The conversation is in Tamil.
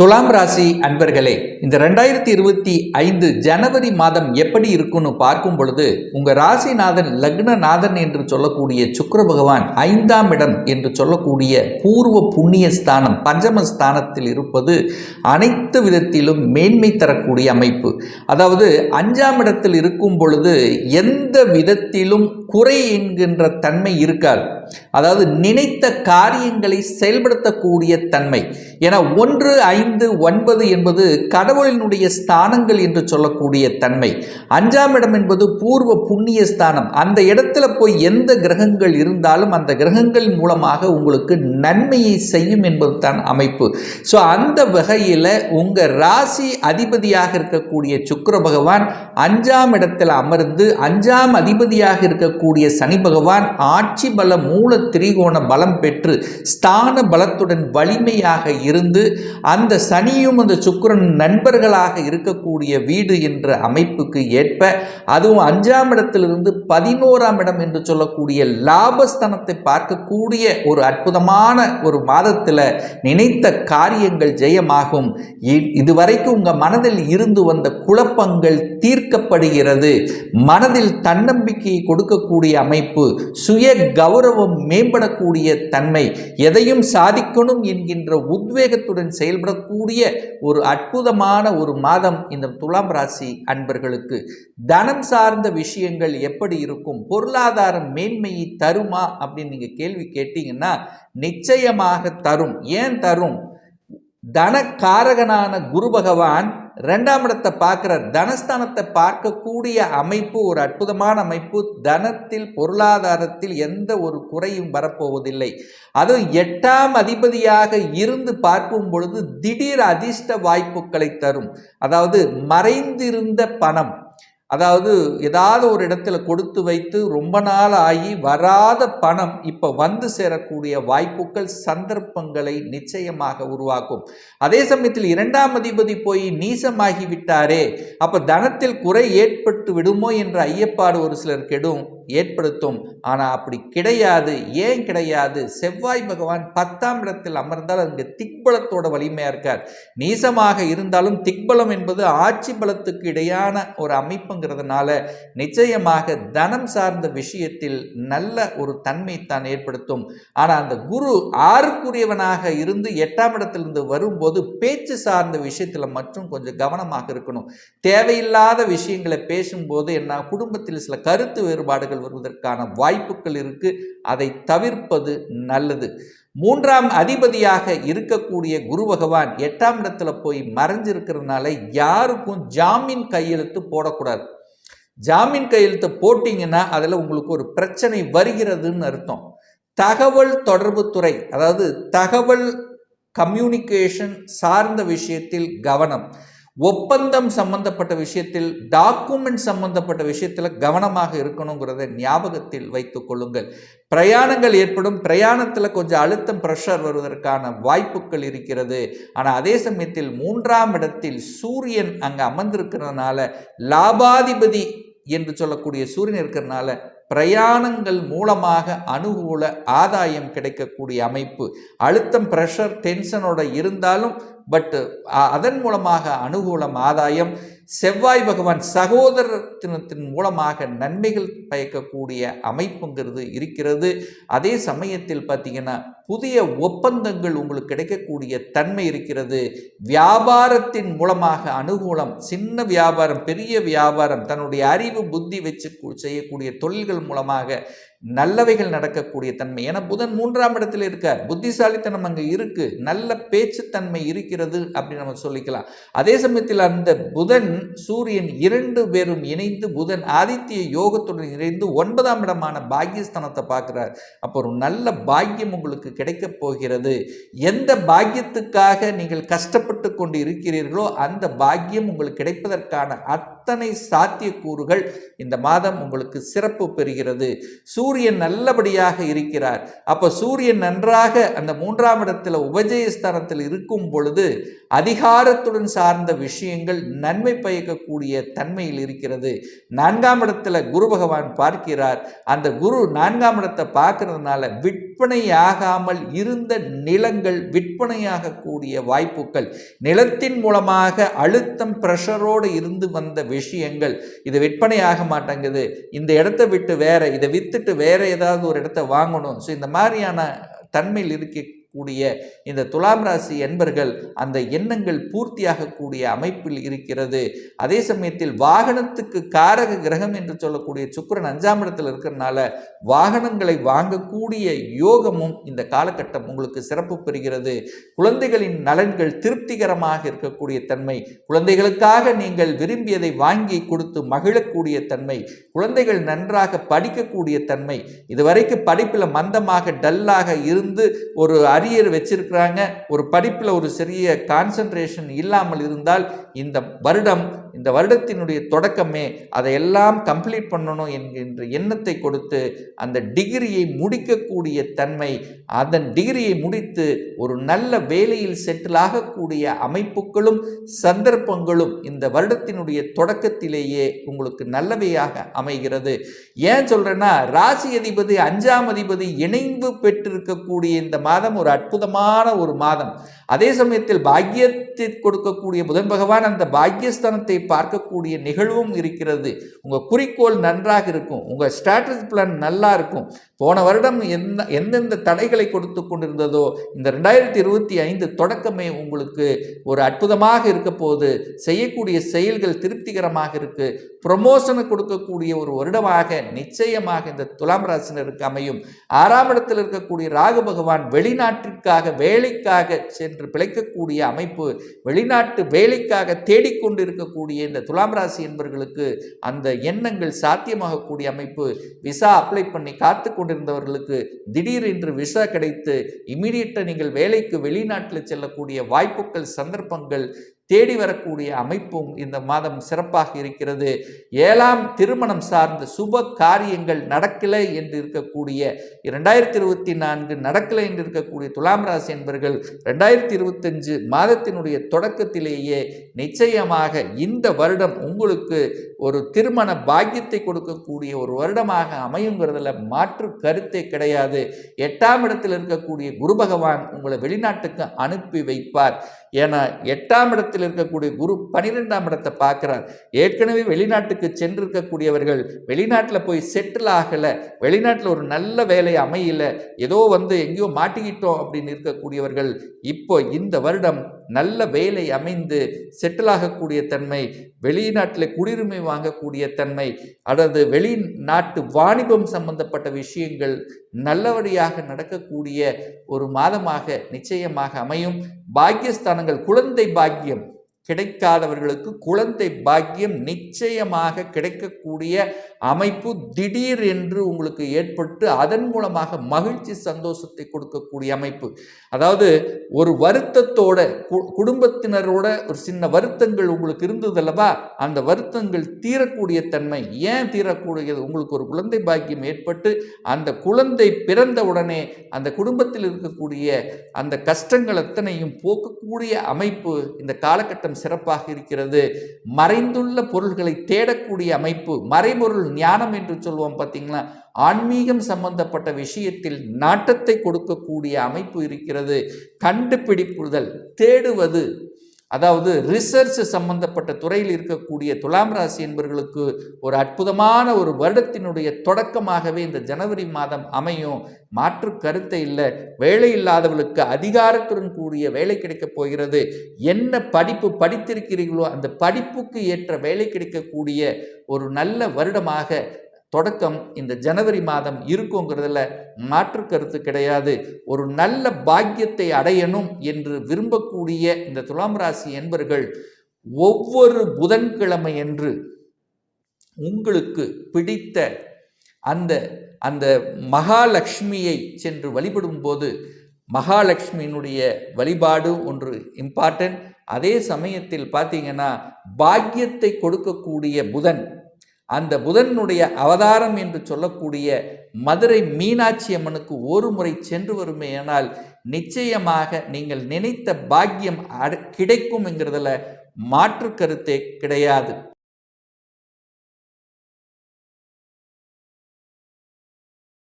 துலாம் ராசி அன்பர்களே இந்த ரெண்டாயிரத்தி இருபத்தி ஐந்து ஜனவரி மாதம் எப்படி இருக்குன்னு பார்க்கும் பொழுது உங்க ராசிநாதன் லக்னநாதன் என்று சொல்லக்கூடிய சுக்கர பகவான் ஐந்தாம் இடம் என்று சொல்லக்கூடிய பூர்வ புண்ணிய ஸ்தானம் பஞ்சம ஸ்தானத்தில் இருப்பது அனைத்து விதத்திலும் மேன்மை தரக்கூடிய அமைப்பு. அதாவது அஞ்சாம் இடத்தில் இருக்கும் பொழுது எந்த விதத்திலும் குறை என்கின்ற தன்மை இருக்காது. அதாவது நினைத்த காரியங்களை செயல்படுத்தக்கூடிய தன்மை. என ஒன்று ஐந்து ஒன்பது என்பது கடவுளினுடைய ஸ்தானங்கள் என்று சொல்லக்கூடிய தன்மை. அஞ்சாம் இடம் என்பது பூர்வ புண்ணிய ஸ்தானம். அந்த இடத்துல போய் எந்த கிரகங்கள் இருந்தாலும் அந்த கிரகங்கள் மூலமாக உங்களுக்கு நன்மையை செய்யும் என்பது தான் அமைப்பு. ஸோ அந்த வகையில் உங்கள் ராசி அதிபதியாக இருக்கக்கூடிய சுக்கர பகவான் அஞ்சாம் இடத்தில் அமர்ந்து அஞ்சாம் அதிபதியாக இருக்கக்கூடிய சனி பகவான் ஆட்சி பல மூல திரிகோண பலம் பெற்று ஸ்தான பலத்துடன் வலிமையாக இருந்து அந்த சனியும் அந்த சுக்கிரன் நண்பர்களாக இருக்கக்கூடிய வீடு என்ற அமைப்புக்கு ஏற்ப அதுவும் அஞ்சாம் இடத்திலிருந்து பதினோராம் இடம் என்று சொல்லக்கூடிய லாபஸ்தானத்தை பார்க்கக்கூடிய ஒரு அற்புதமான ஒரு மாதத்தில் நினைத்த காரியங்கள் ஜெயமாகும். இதுவரைக்கும் உங்கள் மனதில் இருந்து வந்த குழப்பங்கள் தீர்க்கப்படுகிறது. மனதில் தன்னம்பிக்கையை கொடுக்கக்கூடிய அமைப்பு சுய கௌரவம் மேம்படக்கூடிய தன்மை எதையும் சாதிக்கணும் என்கின்ற உத்வேகத்துடன் செயல்பட செயல்படக்கூடிய ஒரு அற்புதமான ஒரு மாதம் இந்த துலாம் ராசி அன்பர்களுக்கு. தனம் சார்ந்த விஷயங்கள் எப்படி இருக்கும்? பொருளாதாரம் மேன்மையை தருமா? அப்படின்னு நீங்கள் கேள்வி கேட்டீங்கன்னா நிச்சயமாக தரும். ஏன் தரும்? தனக்காரகனான குரு பகவான் ரெண்டாம் இடத்தை பார்க்குற தனஸ்தானத்தை பார்க்கக்கூடிய அமைப்பு ஒரு அற்புதமான அமைப்பு. தனத்தில் பொருளாதாரத்தில் எந்த ஒரு குறையும் வரப்போவதில்லை. அதுவும் எட்டாம் அதிபதியாக இருந்து பார்க்கும் பொழுது திடீர் அதிர்ஷ்ட வாய்ப்புகளை தரும். அதாவது மறைந்திருந்த பணம் அதாவது ஏதாவது ஒரு இடத்துல கொடுத்து வைத்து ரொம்ப நாள் ஆகி வராத பணம் இப்போ வந்து சேரக்கூடிய வாய்ப்புகள் சந்தர்ப்பங்களை நிச்சயமாக உருவாக்கும். அதே சமயத்தில் இரண்டாம் அதிபதி போய் நீசமாகி விட்டாரே அப்போ தனத்தில் குறை ஏற்பட்டு விடுமோ என்ற ஐயப்பாடு ஒரு சிலர் கெடும். ஏற்படுத்தும். ஆனால் அப்படி கிடையாது ஏன் கிடையாது? செவ்வாய் பகவான் பத்தாம் இடத்தில் அமர்ந்தால் அங்கே திக்பலத்தோட வலிமையாக இருக்கார். நீசமாக இருந்தாலும் திக்பலம் என்பது ஆட்சி பலத்துக்கு இடையான ஒரு அமைப்புங்கிறதுனால நிச்சயமாக தனம் சார்ந்த விஷயத்தில் நல்ல ஒரு தன்மை தான் ஏற்படுத்தும். ஆனால் அந்த குரு ஆறுக்குரியவனாக இருந்து எட்டாம் இடத்திலிருந்து வரும்போது பேச்சு சார்ந்த விஷயத்தில் மட்டும் கொஞ்சம் கவனமாக இருக்கணும். தேவையில்லாத விஷயங்களை பேசும்போது என்ன குடும்பத்தில் சில கருத்து வேறுபாடுகள் வருவதற்கான வாய்ப்புகள் இருக்கு. அதை தவிர்ப்பது நல்லது. மூன்றாம் அதிபதியாக இருக்கக்கூடிய குரு பகவான் எட்டாம் இடத்துல போய் மறைஞ்சிருக்கிறதுனால யாருக்கும் ஜாமீன் கையெழுத்து போடக்கூடாது. ஜாமீன் கையெழுத்து போட்டிங்கன்னா அதில் உங்களுக்கு ஒரு பிரச்சனை வருகிறதுன்னு அர்த்தம். தகவல் தொடர்பு துறை அதாவது தகவல் கம்யூனிகேஷன் சார்ந்த விஷயத்தில் கவனம். ஒப்பந்தம் சம்பந்தப்பட்ட விஷயத்தில் டாக்குமெண்ட் சம்பந்தப்பட்ட விஷயத்தில் கவனமாக இருக்கணுங்கிறத ஞாபகத்தில் வைத்துக் கொள்ளுங்கள். பிரயாணங்கள் ஏற்படும் பிரயாணத்தில் கொஞ்சம் அழுத்தம் ப்ரெஷர் வருவதற்கான வாய்ப்புகள் இருக்கிறது. ஆனால் அதே சமயத்தில் மூன்றாம் இடத்தில் சூரியன் அங்கே அமர்ந்திருக்கிறதுனால லாபாதிபதி என்று சொல்லக்கூடிய சூரியன் இருக்கிறதுனால பிரயாணங்கள் மூலமாக அனுகூல ஆதாயம் கிடைக்கக்கூடிய அமைப்பு. அழுத்தம் ப்ரெஷர் டென்ஷனோட இருந்தாலும் பட் அதன் மூலமாக அனுகூலம் ஆதாயம் செவ்வாய் பகவான் சகோதரத்தினத்தின் மூலமாக நன்மைகள் பயக்கக்கூடிய அமைப்புங்கிறது இருக்கிறது. அதே சமயத்தில் பார்த்தீங்கன்னா புதிய ஒப்பந்தங்கள் உங்களுக்கு கிடைக்கக்கூடிய தன்மை இருக்கிறது. வியாபாரத்தின் மூலமாக அனுகூலம் சின்ன வியாபாரம் பெரிய வியாபாரம் தன்னுடைய அறிவு புத்தி வச்சு செய்யக்கூடிய தொழில்கள் மூலமாக நல்லவைகள் நடக்கக்கூடிய தன்மை. ஏன்னா புதன் மூன்றாம் இடத்துல இருக்கார். புத்திசாலித்தனம் அங்கே இருக்கு. நல்ல பேச்சுத்தன்மை இருக்கிறது அப்படின்னு நம்ம சொல்லிக்கலாம். அதே சமயத்தில் அந்த புதன் சூரியன் இரண்டு பேரும் இணைந்து புதன் ஆதித்ய யோகத்துடன் இணைந்து ஒன்பதாம் இடமான பாக்கியஸ்தானத்தை பார்க்கிறார். அப்போ ஒரு நல்ல பாக்கியம் உங்களுக்கு கிடைக்கப் போகிறது. எந்த பாக்கியத்துக்காக நீங்கள் கஷ்டப்பட்டு கொண்டு இருக்கிறீர்களோ அந்த பாக்கியம் உங்களுக்கு கிடைப்பதற்கான அத்தனை சாத்தியக்கூறுகள் இந்த மாதம் உங்களுக்கு சிறப்பு பெறுகிறது. சூரியன் நல்லபடியாக இருக்கிறார். அப்போ சூரியன் நன்றாக அந்த மூன்றாம் இடத்தில் உபஜயஸ்தானத்தில் இருக்கும் பொழுது அதிகாரத்துடன் சார்ந்த விஷயங்கள் நன்மை பயக்கக்கூடிய தன்மையில் இருக்கிறது. நான்காம் இடத்துல குரு பகவான் பார்க்கிறார். அந்த குரு நான்காம் இடத்தை பார்க்கறதுனால விற்பனையாகாமல் இருந்த நிலங்கள் விற்பனையாகக்கூடிய வாய்ப்புகள் நிலத்தின் மூலமாக அழுத்தம் ப்ரெஷரோடு இருந்து வந்த விஷயங்கள் இது விற்பனையாக மாட்டேங்குது. இந்த இடத்த விட்டு வேற இதை வித்துட்டு வேற ஏதாவது ஒரு இடத்த வாங்கணும். ஸோ இந்த மாதிரியான தன்மையில் கூடிய இந்த துலாம் ராசி என்பர்கள் அந்த எண்ணங்கள் பூர்த்தியாகக்கூடிய அமைப்பில் இருக்கிறது. அதே சமயத்தில் வாகனத்துக்கு காரக கிரகம் என்று சொல்லக்கூடிய சுக்கிரன் அஞ்சாம் இடத்தில் இருக்கிறனால வாகனங்களை வாங்கக்கூடிய யோகமும் இந்த காலகட்டம் உங்களுக்கு சிறப்பு பெறுகிறது. குழந்தைகளின் நலன்கள் திருப்திகரமாக இருக்கக்கூடிய தன்மை குழந்தைகளுக்காக நீங்கள் விரும்பியதை வாங்கி கொடுத்து மகிழக்கூடிய தன்மை குழந்தைகள் நன்றாக படிக்கக்கூடிய தன்மை இதுவரைக்கும் படிப்பில் மந்தமாக டல்லாக இருந்து ஒரு அரியர் வச்சிருக்கிறாங்க. ஒரு படிப்பில் ஒரு சிறிய கான்சன்ட்ரேஷன் இல்லாமல் இருந்தால் இந்த வருடம் இந்த வருடத்தினுடைய தொடக்கமே அதையெல்லாம் கம்ப்ளீட் பண்ணணும் என்கின்ற எண்ணத்தை கொடுத்து அந்த டிகிரியை முடிக்கக்கூடிய தன்மை அதன் டிகிரியை முடித்து ஒரு நல்ல வேலையில் செட்டில் ஆகக்கூடிய அமைப்புகளும் சந்தர்ப்பங்களும் இந்த வருடத்தினுடைய தொடக்கத்திலேயே உங்களுக்கு நல்லவையாக அமைகிறது. ஏன் சொல்றேன்னா ராசி அதிபதி அஞ்சாம் அதிபதி இணைந்து பெற்றிருக்கக்கூடிய இந்த மாதம் ஒரு அற்புதமான ஒரு மாதம். அதே சமயத்தில் பாக்கியத்தை கொடுக்கக்கூடிய புதன் பகவான் அந்த பாக்கியஸ்தானத்தை பார்க்கக்கூடிய நிகழ்வும் இருக்கிறது. உங்கள் குறிக்கோள் நன்றாக இருக்கும். உங்கள் ஸ்ட்ராட்டஜி பிளான் நல்லா இருக்கும். போன வருடம் எந்த எந்தெந்த தடைகளை கொடுத்து கொண்டிருந்ததோ இந்த ரெண்டாயிரத்தி இருபத்தி ஐந்து தொடக்கமே உங்களுக்கு ஒரு அற்புதமாக இருக்க போது செய்யக்கூடிய செயல்கள் திருப்திகரமாக இருக்கு. ப்ரொமோஷனை கொடுக்கக்கூடிய ஒரு வருடமாக நிச்சயமாக இந்த துலாம் ராசினருக்கு அமையும். ஆறாம் இடத்தில் இருக்கக்கூடிய ராகு பகவான் வெளிநாட்டிற்காக வேலைக்காக சென்று பிழைக்கக்கூடிய அமைப்பு வெளிநாட்டு வேலைக்காக தேடிக்கொண்டு இருக்கக்கூடிய இந்த துலாம் ராசி என்பவர்களுக்கு அந்த எண்ணங்கள் சாத்தியமாகக்கூடிய அமைப்பு. விசா அப்ளை பண்ணி காத்து கொண்டிருந்தவர்களுக்கு திடீர் என்று விசா கிடைத்து இமீடியட்டாக நீங்கள் வேலைக்கு வெளிநாட்டில் செல்லக்கூடிய வாய்ப்புகள் சந்தர்ப்பங்கள் தேடி வரக்கூடிய அமைப்பும் இந்த மாதம் சிறப்பாக இருக்கிறது. ஏழாம் திருமணம் சார்ந்த சுப காரியங்கள் நடக்கலை என்று இருக்கக்கூடிய இரண்டாயிரத்தி இருபத்தி நான்கு நடக்கலை என்று இருக்கக்கூடிய துலாம் ராசி என்பவர்கள் ரெண்டாயிரத்தி இருபத்தஞ்சு மாதத்தினுடைய தொடக்கத்திலேயே நிச்சயமாக இந்த வருடம் உங்களுக்கு ஒரு திருமண பாக்கியத்தை கொடுக்கக்கூடிய ஒரு வருடமாக அமையுங்கிறதுல மாற்று கருத்தே கிடையாது. எட்டாம் இடத்தில் இருக்கக்கூடிய குரு பகவான் உங்களை வெளிநாட்டுக்கு அனுப்பி வைப்பார். ஏன்னா எட்டாம் இடத்தில் இருக்கக்கூடிய குரு பனிரெண்டாம் இடத்தை பார்க்குறார். ஏற்கனவே வெளிநாட்டுக்கு சென்றிருக்கக்கூடியவர்கள் வெளிநாட்டில் போய் செட்டில் ஆகலை. வெளிநாட்டில் ஒரு நல்ல வேலை அமையல. ஏதோ வந்து எங்கேயோ மாட்டிக்கிட்டோம் அப்படின்னு இருக்கக்கூடியவர்கள் இப்போ இந்த வருடம் நல்ல வேலை அமைந்து செட்டில் ஆகக்கூடிய தன்மை வெளிநாட்டில் குடியுரிமை வாங்கக்கூடிய தன்மை அல்லது வெளிநாட்டு வாணிபம் சம்பந்தப்பட்ட விஷயங்கள் நல்லபடியாக நடக்கக்கூடிய ஒரு மாதமாக நிச்சயமாக அமையும். பாக்கியஸ்தானங்கள் குழந்தை பாக்கியம். கிடைக்காதவர்களுக்கு குழந்தை பாக்கியம் நிச்சயமாக கிடைக்கக்கூடிய அமைப்பு திடீர் என்று உங்களுக்கு ஏற்பட்டு அதன் மூலமாக மகிழ்ச்சி சந்தோஷத்தை கொடுக்கக்கூடிய அமைப்பு. அதாவது ஒரு வருத்தத்தோட கு- குடும்பத்தினரோட ஒரு சின்ன வருத்தங்கள் உங்களுக்கு இருந்ததல்லவா? அந்த வருத்தங்கள் தீரக்கூடிய தன்மை ஏன் தீரக்கூடியது? உங்களுக்கு ஒரு குழந்தை பாக்கியம் ஏற்பட்டு அந்த குழந்தை பிறந்த உடனே அந்த குடும்பத்தில் இருக்கக்கூடிய அந்த கஷ்டங்கள் அத்தனையும் போக்கக்கூடிய அமைப்பு இந்த காலகட்டம் சிறப்பாக இருக்கிறது. மறைந்துள்ள பொருள்களை தேடக்கூடிய அமைப்பு மறைபொருள் ஞானம் என்று சொல்லுவோம் பார்த்தீங்களா? ஆன்மீகம் சம்பந்தப்பட்ட விஷயத்தில் நாட்டத்தை கொடுக்கக்கூடிய அமைப்பு இருக்கிறது. கண்டுபிடிப்புதல் தேடுவது அதாவது ரிசர்ச் சம்பந்தப்பட்ட துறையில் இருக்கக்கூடிய துலாம் ராசி என்பவர்களுக்கு ஒரு அற்புதமான ஒரு வருடத்தினுடைய தொடக்கமாகவே இந்த ஜனவரி மாதம் அமையும். மாற்று கருத்தை இல்லை. வேலை இல்லாதவர்களுக்கு அதிகாரத்துடன் கூடிய வேலை கிடைக்கப் போகிறது. என்ன படிப்பு படித்திருக்கிறீர்களோ அந்த படிப்புக்கு ஏற்ற வேலை கிடைக்கக்கூடிய ஒரு நல்ல வருடமாக தொடக்கம் இந்த ஜனவரி மாதம் இருக்குங்கிறதுல மாற்று கருத்து கிடையாது. ஒரு நல்ல பாக்கியத்தை அடையணும் என்று விரும்பக்கூடிய இந்த துலாம் ராசி என்பர்கள் ஒவ்வொரு புதன்கிழமை என்று உங்களுக்கு பிடித்த அந்த அந்த மகாலட்சுமியை சென்று வழிபடும் போது மகாலட்சுமியினுடைய வழிபாடு ஒன்று இம்பார்ட்டன்ட் அதே சமயத்தில் பார்த்தீங்கன்னா பாக்கியத்தை கொடுக்கக்கூடிய புதன் அந்த புதனுடைய அவதாரம் என்று சொல்லக்கூடிய மதுரை மீனாட்சி அம்மனுக்கு ஒரு முறை சென்று வருமேயானால் நிச்சயமாக நீங்கள் நினைத்த பாக்கியம் அடு கிடைக்கும்ங்கிறதுல மாற்று கருத்தே கிடையாது.